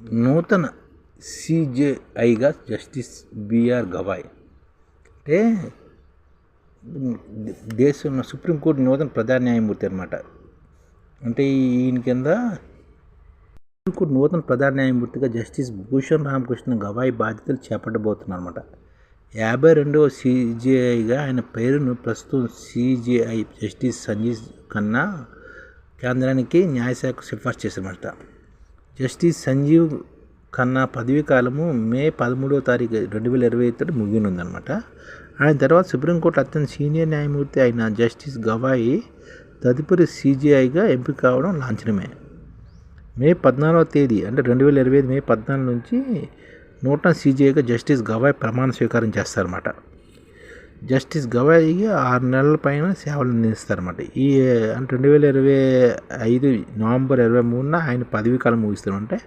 నూతన సిజేఐగా justice BR Gavai. అంటే దేశంలో సుప్రీంకోర్టు నూతన ప్రధాన న్యాయమూర్తి అనమాట అంటే ఈయన కింద సుప్రీంకోర్టు నూతన ప్రధాన న్యాయమూర్తిగా జస్టిస్ భూషణ్ రామకృష్ణ గవాయ్ బాధ్యతలు చేపట్టబోతున్నారు అనమాట యాభై రెండవ సిజేఐగా ఆయన పేరును ప్రస్తుతం సిజేఐ జస్టిస్ సంజీవ్ ఖన్నా కేంద్రానికి న్యాయశాఖ సిఫార్సు చేశారన్నమాట. జస్టిస్ సంజీవ్ ఖన్నా పదవీ కాలము మే పదమూడవ తారీఖు రెండు వేల ఇరవై తోటి ముగినుందనమాట ఆయన తర్వాత సుప్రీంకోర్టు అత్యంత సీనియర్ న్యాయమూర్తి అయిన జస్టిస్ గవాయి తదుపరి సీజీఐగా ఎంపిక కావడం లాంఛనమే. మే పద్నాలుగవ తేదీ అంటే రెండు వేల ఇరవై ఐదు మే పద్నాలుగు నుంచి నూట సీజీఐగా జస్టిస్ గవాయ్ ప్రమాణ స్వీకారం చేస్తారన్నమాట. జస్టిస్ గవాయికి ఆరు నెలల పైన సేవలు అందిస్తారన్నమాట. ఈ అంటే రెండు వేల ఇరవై ఐదు నవంబర్ ఇరవై మూడున ఆయన పదవీ కాలం ముగిస్తారు అంటే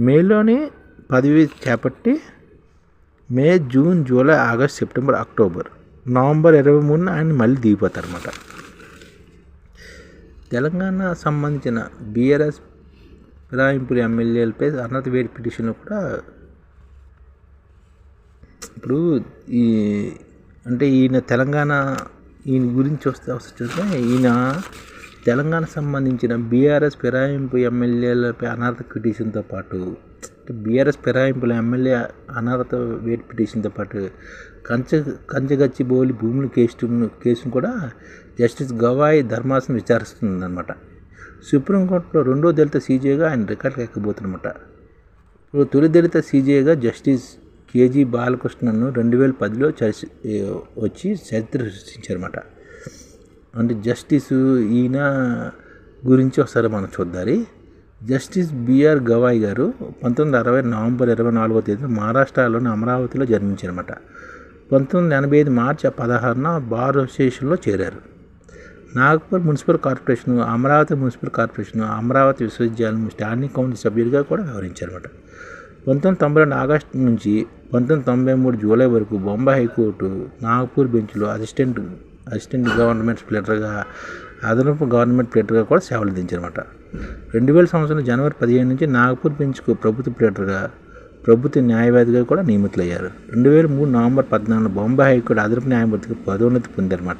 మేలోని పదవి చేపట్టి May June July August September October November ఇరవై మూడున ఆయన మళ్ళీ దిగిపోతారన్నమాట. తెలంగాణ సంబంధించిన బీఆర్ఎస్ ఫిరాయింపుల ఎమ్మెల్యేలపై అర్హత వేడి పిటిషన్లు కూడా ఇప్పుడు ఈ అంటే ఈయన తెలంగాణ ఈయన గురించి వస్తే చూస్తే ఈయన తెలంగాణ సంబంధించిన బీఆర్ఎస్ ఫిరాయింపు ఎమ్మెల్యేలపై అనర్హత పిటిషన్తో పాటు బీఆర్ఎస్ ఫిరాయింపుల ఎమ్మెల్యే అనర్హత వేట్ పిటిషన్తో పాటు కంచ కంచగచ్చి బోలి భూముల కేసు కేసును కూడా జస్టిస్ గవాయ్ ధర్మాసనం విచారిస్తుందన్నమాట. సుప్రీంకోర్టులో రెండో దళిత సీజేగా ఆయన రికార్డుకి ఎక్కబోతున్నమాట. ఇప్పుడు తొలి దళిత సీజేగా జస్టిస్ కేజీ బాలకృష్ణను రెండు వేల పదిలో చర్చి వచ్చి చరిత్ర సృష్టించారన్నమాట. అంటే జస్టిస్ ఈయన గురించి ఒకసారి మనం చూద్దాం జస్టిస్ బిఆర్ గవాయ్ గారు పంతొమ్మిది అరవై నవంబర్ ఇరవై నాలుగో తేదీ మహారాష్ట్రలోని అమరావతిలో జన్మించారన్నమాట. పంతొమ్మిది ఎనభై ఐదు మార్చి పదహారున బార్ అసోసియేషన్లో చేరారు. Nagpur municipal corporation Amaravati municipal corporation Amaravati విశ్వవిద్యాలయం స్టాండింగ్ కౌన్సిల్ సభ్యుడిగా కూడా వ్యవహరించారన్నమాట. పంతొమ్మిది తొంభై రెండు ఆగస్టు నుంచి పంతొమ్మిది తొంభై మూడు జూలై వరకు బొంబాయి హైకోర్టు నాగపూర్ బెంచ్లో అసిస్టెంట్ అసిస్టెంట్ గవర్నమెంట్ స్ప్లిటర్గా అదనపు గవర్నమెంట్ ప్లేటర్గా కూడా సేవలు అందించారన్నమాట. రెండు వేల సంవత్సరం జనవరి పదిహేను నుంచి నాగపూర్ బెంచ్కు ప్రభుత్వ ప్లేటర్గా ప్రభుత్వ న్యాయవాదిగా కూడా నియమితులయ్యారు. రెండు వేల మూడు నవంబర్ పద్నాలుగు బొంబాయి హైకోర్టు అదనపు న్యాయమూర్తిగా పదోన్నతి పొందారన్నమాట.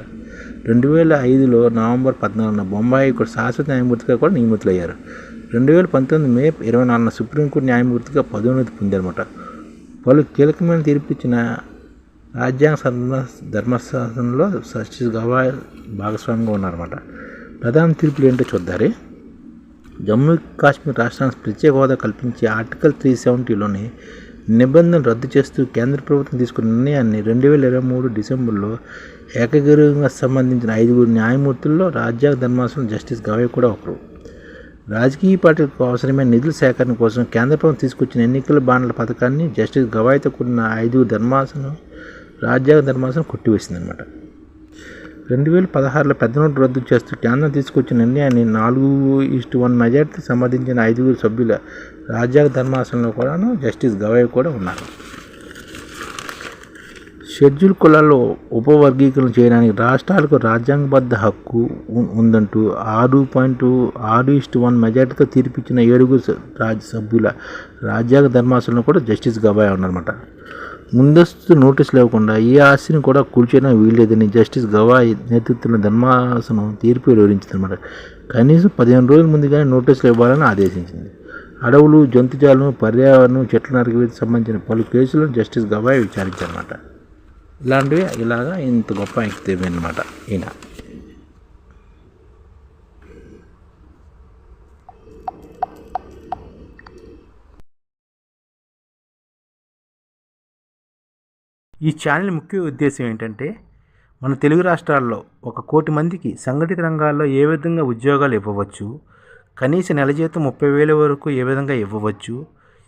రెండు వేల ఐదులో నవంబర్ పద్నాలుగున బొంబాయి హైకోర్టు శాశ్వత న్యాయమూర్తిగా కూడా నియమితులయ్యారు. రెండు వేల పంతొమ్మిది మే ఇరవై నాలుగున సుప్రీంకోర్టు న్యాయమూర్తిగా పదోన్నతి పొందారన్నమాట. పలు కీలకమైన తీర్పు ఇచ్చిన రాజ్యాంగ ధర్మశాసనంలో జస్టిస్ గవా భాగస్వామిగా ఉన్నారన్నమాట. ప్రధాన తీర్పులు ఏంటో చూద్దారి. జమ్మూ కాశ్మీర్ రాష్ట్రానికి ప్రత్యేక హోదా కల్పించే ఆర్టికల్ త్రీ సెవెంటీలోని నిబంధనలు రద్దు చేస్తూ కేంద్ర ప్రభుత్వం తీసుకున్న నిర్ణయాన్ని రెండు వేల ఇరవై మూడు డిసెంబర్లో ఏకగ్రీవంగా సంబంధించిన ఐదుగురు న్యాయమూర్తుల్లో రాజ్యాంగ ధర్మాసనం జస్టిస్ గవాయ్ కూడా ఒకరు. రాజకీయ పార్టీలకు అవసరమైన నిధుల సేకరణ కోసం కేంద్ర ప్రభుత్వం తీసుకొచ్చిన ఎన్నికల బాండ్ల పథకాన్ని జస్టిస్ గవాయ్తో కూడిన ఐదుగురు ధర్మాసనం రాజ్యాంగ ధర్మాసనం కొట్టివేసిందనమాట రెండు వేల పదహారులో పెద్ద నోటు రద్దు చేస్తూ కేంద్రం తీసుకొచ్చిన నిర్ణయాన్ని నాలుగు ఈస్ట్ వన్ మెజార్టీ సంబంధించిన ఐదుగురు సభ్యుల రాజ్యాంగ ధర్మాసనంలో కూడాను జస్టిస్ గవాయ్ కూడా ఉన్నారు. షెడ్యూల్ కులాల్లో ఉపవర్గీకరణ చేయడానికి రాష్ట్రాలకు రాజ్యాంగబద్ధ హక్కు ఉందంటూ ఆరు పాయింట్ ఆరు ఇస్టు వన్ మెజార్టీతో తీర్పిచ్చిన ఏడుగురు రాజ్య సభ్యుల రాజ్యాంగ ధర్మాసనంలో కూడా జస్టిస్ గవాయ్ ఉన్నారన్నమాట. ముందస్తు నోటీసు లేకుండా ఈ ఆస్తిని కూడా కూల్చేయడం వీల్లేదని జస్టిస్ గవాయ్ నేతృత్వంలో ధర్మాసనం తీర్పు వివరించిందన్నమాట కనీసం పదిహేను రోజుల ముందుగానే నోటీసులు ఇవ్వాలని ఆదేశించింది. అడవులు జంతుజాలను పర్యావరణం చెట్ల నరికివేత సంబంధించిన పలు కేసులను జస్టిస్ గవాయ్ విచారించారన్నమాట. ఇలాంటివి ఇలాగా ఇంత గొప్ప వ్యక్తి అనమాట ఈయన. ఈ ఛానల్ ముఖ్య ఉద్దేశం ఏంటంటే మన తెలుగు రాష్ట్రాల్లో ఒక కోటి మందికి సంఘటిత రంగాల్లో ఏ విధంగా ఉద్యోగాలు ఇవ్వవచ్చు కనీస నెల జీతం ముప్పై వేల వరకు ఏ విధంగా ఇవ్వవచ్చు